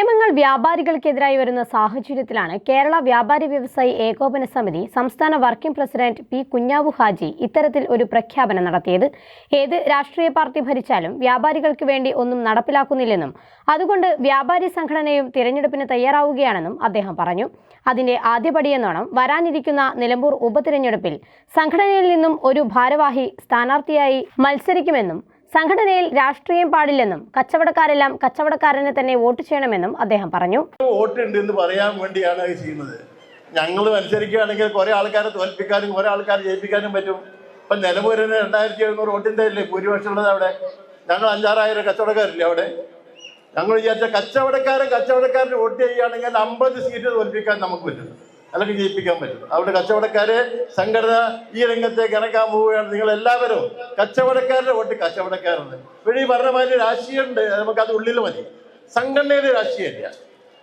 നിയമങ്ങൾ വ്യാപാരികൾക്കെതിരായി വരുന്ന സാഹചര്യത്തിലാണ് കേരള വ്യാപാരി വ്യവസായി ഏകോപന സമിതി സംസ്ഥാന working president P Kunhavu Haji ഇത്തരത്തിൽ ഒരു പ്രഖ്യാപനം നടത്തിയത്. ഏത് രാഷ്ട്രീയ പാർട്ടി ഭരിച്ചാലും വ്യാപാരികൾക്ക് വേണ്ടി ഒന്നും നടപ്പിലാക്കുന്നില്ലെന്നും അതുകൊണ്ട് വ്യാപാരി സംഘടനയും തിരഞ്ഞെടുപ്പിന് തയ്യാറാവുകയാണെന്നും അദ്ദേഹം പറഞ്ഞു. അതിന്റെ ആദ്യപടിയെന്നോണം വരാനിരിക്കുന്ന നിലമ്പൂർ ഉപതിരഞ്ഞെടുപ്പിൽ സംഘടനയിൽ നിന്നും ഒരു ഭാരവാഹി സ്ഥാനാർത്ഥിയായി മത്സരിക്കുമെന്നും സംഘടനയിൽ രാഷ്ട്രീയം പാടില്ലെന്നും കച്ചവടക്കാരെല്ലാം കച്ചവടക്കാരനെ തന്നെ വോട്ട് ചെയ്യണമെന്നും അദ്ദേഹം പറഞ്ഞു. വോട്ടുണ്ട് എന്ന് പറയാൻ വേണ്ടിയാണ് ചെയ്യുന്നത്. ഞങ്ങൾ മത്സരിക്കുകയാണെങ്കിൽ കുറെ ആൾക്കാരെ തോൽപ്പിക്കാനും കുറെ ആൾക്കാരെ ജയിപ്പിക്കാനും പറ്റും. ഇപ്പൊ നിലമ്പൂരിന് രണ്ടായിരത്തി എഴുന്നൂറ് വോട്ടിന്റെ അല്ലേ ഭൂരിപക്ഷം ഉള്ളത് അവിടെ? ഞങ്ങൾ അഞ്ചാറായിരം കച്ചവടക്കാരില്ലേ അവിടെ? ഞങ്ങൾ വിചാരിച്ച കച്ചവടക്കാരൻ കച്ചവടക്കാരൻ വോട്ട് ചെയ്യുകയാണെങ്കിൽ അമ്പത് സീറ്റ് തോൽപ്പിക്കാൻ നമുക്ക് പറ്റും. അല്ലെങ്കിൽ ജയിപ്പിക്കാൻ പറ്റും അവിടെ കച്ചവടക്കാരെ സംഘടന ഈ രംഗത്തേക്ക് ഇറക്കാൻ പോവുകയാണ്. നിങ്ങൾ എല്ലാവരും കച്ചവടക്കാരുടെ വോട്ട് കച്ചവടക്കാരുണ്ട് ഇവിടെ ഈ പറഞ്ഞ മാതിരി രാഷ്ട്രീയമുണ്ട്. നമുക്കത് ഉള്ളിൽ മതി. സംഘടനയുടെ രാഷ്ട്രീയമില്ല.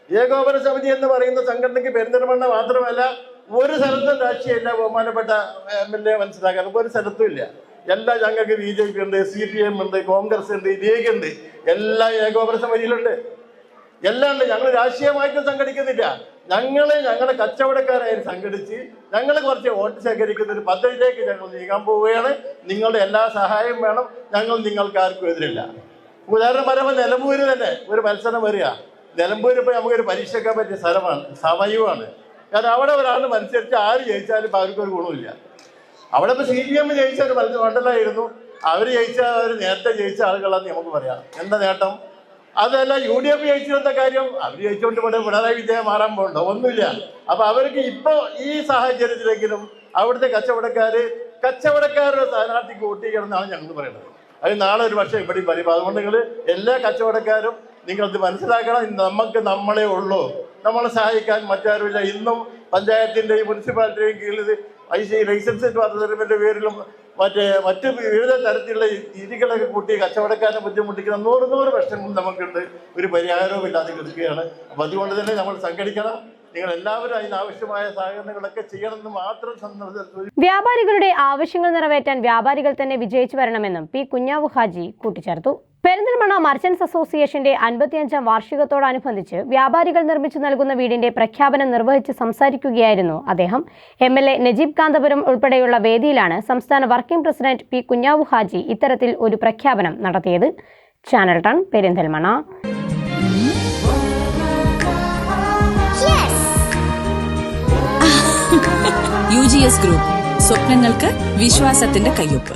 ഏകോപന സമിതി എന്ന് പറയുന്ന സംഘടനയ്ക്ക് പെരുന്തൽമണ്ണ മാത്രമല്ല ഒരു സ്ഥലത്തും രാഷ്ട്രീയമില്ല ബഹുമാനപ്പെട്ട എം എൽ എ മനസ്സിലാക്കാൻ ഒരു സ്ഥലത്തും ഇല്ല. എല്ലാ ഞങ്ങൾക്ക് ബി ജെ പി ഉണ്ട് സി പി എം ഉണ്ട് കോൺഗ്രസ് ഉണ്ട് ലീഗ് ഉണ്ട്. എല്ലാ ഏകോപന സമിതിയിലുണ്ട് എല്ലാം ഉണ്ട്. ഞങ്ങൾ രാഷ്ട്രീയമായിട്ട് സംഘടിക്കുന്നില്ല. ഞങ്ങളെ ഞങ്ങളുടെ കച്ചവടക്കാരായി സംഘടിച്ച് ഞങ്ങൾ കുറച്ച് വോട്ട് ശേഖരിക്കുന്ന ഒരു പദ്ധതിയിലേക്ക് ഞങ്ങൾ നീങ്ങാൻ പോവുകയാണ്. നിങ്ങളുടെ എല്ലാ സഹായവും വേണം. ഞങ്ങൾ നിങ്ങൾക്ക് ആർക്കും എതിരില്ല. ഉദാഹരണം പറയുമ്പോൾ നിലമ്പൂര് തന്നെ ഒരു മത്സരം വരിക. നിലമ്പൂര് ഇപ്പോൾ നമുക്കൊരു പരീക്ഷിക്കാൻ പറ്റിയ സ്ഥലമാണ് സമയവുമാണ്. കാരണം അവിടെ ഒരാൾ മത്സരിച്ച് ആര് ജയിച്ചാലും അവർക്കൊരു ഗുണമില്ല അവിടെ ഇപ്പോൾ സി പി എം ജയിച്ച ഒരു മണ്ഡലമായിരുന്നു അവർ ജയിച്ച അവർ നേരത്തെ ജയിച്ച ആളുകളാന്ന് നമുക്ക് പറയാം. എന്താ നേട്ടം? അതല്ല യു ഡി എഫ് ജയിച്ചിരുന്ന കാര്യം അവർ ജയിച്ചുകൊണ്ട് ഇവിടെ പിണറായി വിജയം മാറാൻ പോകണ്ട ഒന്നുമില്ല. അപ്പൊ അവർക്ക് ഇപ്പൊ ഈ സാഹചര്യത്തിലെങ്കിലും അവിടുത്തെ കച്ചവടക്കാര് കച്ചവടക്കാരുടെ സ്ഥാനാർത്ഥിക്ക് വോട്ട് എന്നാണ് ഞങ്ങൾ പറയുന്നത്. അത് നാളെ ഒരു പക്ഷേ ഇവിടെ പറയും അതുകൊണ്ട് നിങ്ങൾ എല്ലാ കച്ചവടക്കാരും നിങ്ങളത് മനസ്സിലാക്കണം. നമുക്ക് നമ്മളെ ഉള്ളൂ. നമ്മളെ സഹായിക്കാൻ മറ്റാരുമില്ല. ഇന്നും പഞ്ചായത്തിന്റെയും മുനിസിപ്പാലിറ്റിയുടെയും കീഴിൽ ഐ സി ലൈസൻസ് പദ്ധതിയുടെ പേരിലും മറ്റേ മറ്റ് വിവിധ തരത്തിലുള്ള രീതികളൊക്കെ കൂട്ടി കച്ചവടക്കാരെ ബുദ്ധിമുട്ടിക്കുന്ന നൂറ് നൂറ് പ്രശ്നങ്ങൾ നമുക്കുണ്ട്. ഒരു പരിഹാരവും ഇല്ലാതെ കിടക്കുകയാണ്. അപ്പം അതുകൊണ്ട് തന്നെ നമ്മൾ സംഘടിക്കണം. നിങ്ങൾ എല്ലാവരും മാത്രം വ്യാപാരികളുടെ ആവശ്യങ്ങൾ നിറവേറ്റാൻ വ്യാപാരികൾ തന്നെ വിജയിച്ചു വരണമെന്നും പി കുഞ്ഞാവു ഹാജി കൂട്ടിച്ചേർത്തു. പെരിന്തൽമണ്ണ മർച്ചന്റ്സ് അസോസിയേഷന്റെ അൻപത്തിയഞ്ചാം വാർഷികത്തോടനുബന്ധിച്ച് വ്യാപാരികൾ നിർമ്മിച്ചു നൽകുന്ന വീടിന്റെ പ്രഖ്യാപനം നിർവഹിച്ച് സംസാരിക്കുകയായിരുന്നു അദ്ദേഹം. M L A Najeeb Kanthapuram ഉൾപ്പെടെയുള്ള വേദിയിലാണ് സംസ്ഥാന working president P Kunhavu Haji ഇത്തരത്തിൽ ഒരു പ്രഖ്യാപനം നടത്തിയത്. Channel ton Perinthalmanna. U G S group. സ്വപ്നങ്ങൾക്ക് വിശ്വാസത്തിന്റെ കയ്യൊപ്പ്.